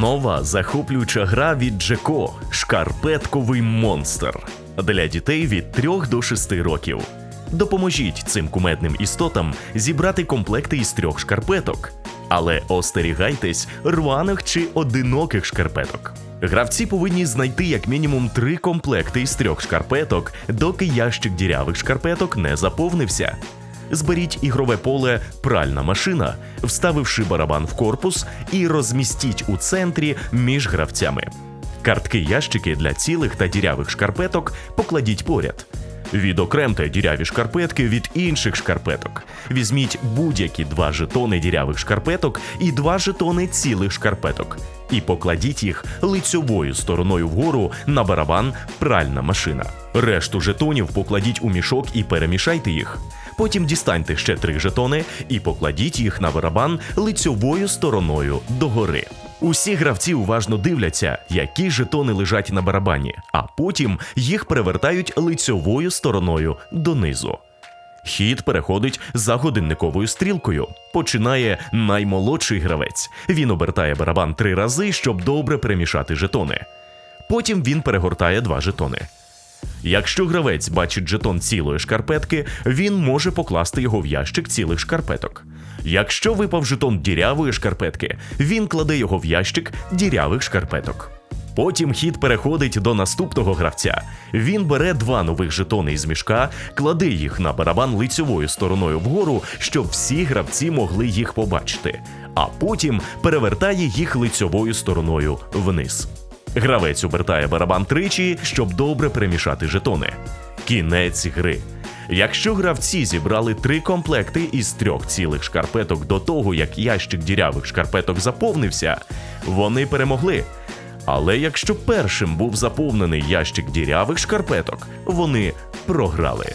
Нова захоплююча гра від Джеко Шкарпетковий монстр для дітей від 3 до 6 років. Допоможіть цим кумедним істотам зібрати комплекти із трьох шкарпеток. Але остерігайтесь рваних чи одиноких шкарпеток. Гравці повинні знайти як мінімум три комплекти із трьох шкарпеток, доки ящик дірявих шкарпеток не заповнився. Зберіть ігрове поле пральна машина, вставивши барабан в корпус, і розмістіть у центрі між гравцями. Картки ящики для цілих та дірявих шкарпеток покладіть поряд. Відокремте діряві шкарпетки від інших шкарпеток. Візьміть будь-які два жетони дірявих шкарпеток і два жетони цілих шкарпеток. І покладіть їх лицьовою стороною вгору на барабан пральна машина. Решту жетонів покладіть у мішок і перемішайте їх. Потім дістаньте ще три жетони і покладіть їх на барабан лицьовою стороною догори. Усі гравці уважно дивляться, які жетони лежать на барабані, а потім їх перевертають лицьовою стороною донизу. Хід переходить за годинниковою стрілкою. Починає наймолодший гравець. Він обертає барабан три рази, щоб добре перемішати жетони. Потім він перегортає два жетони. Якщо гравець бачить жетон цілої шкарпетки, він може покласти його в ящик цілих шкарпеток. Якщо випав жетон дірявої шкарпетки, він кладе його в ящик дірявих шкарпеток. Потім хід переходить до наступного гравця. Він бере два нових жетони із мішка, кладе їх на барабан лицьовою стороною вгору, щоб всі гравці могли їх побачити, а потім перевертає їх лицьовою стороною вниз. Гравець обертає барабан тричі, щоб добре перемішати жетони. Кінець гри. Якщо гравці зібрали три комплекти із трьох цілих шкарпеток до того, як ящик дірявих шкарпеток заповнився, вони перемогли. Але якщо першим був заповнений ящик дірявих шкарпеток, вони програли.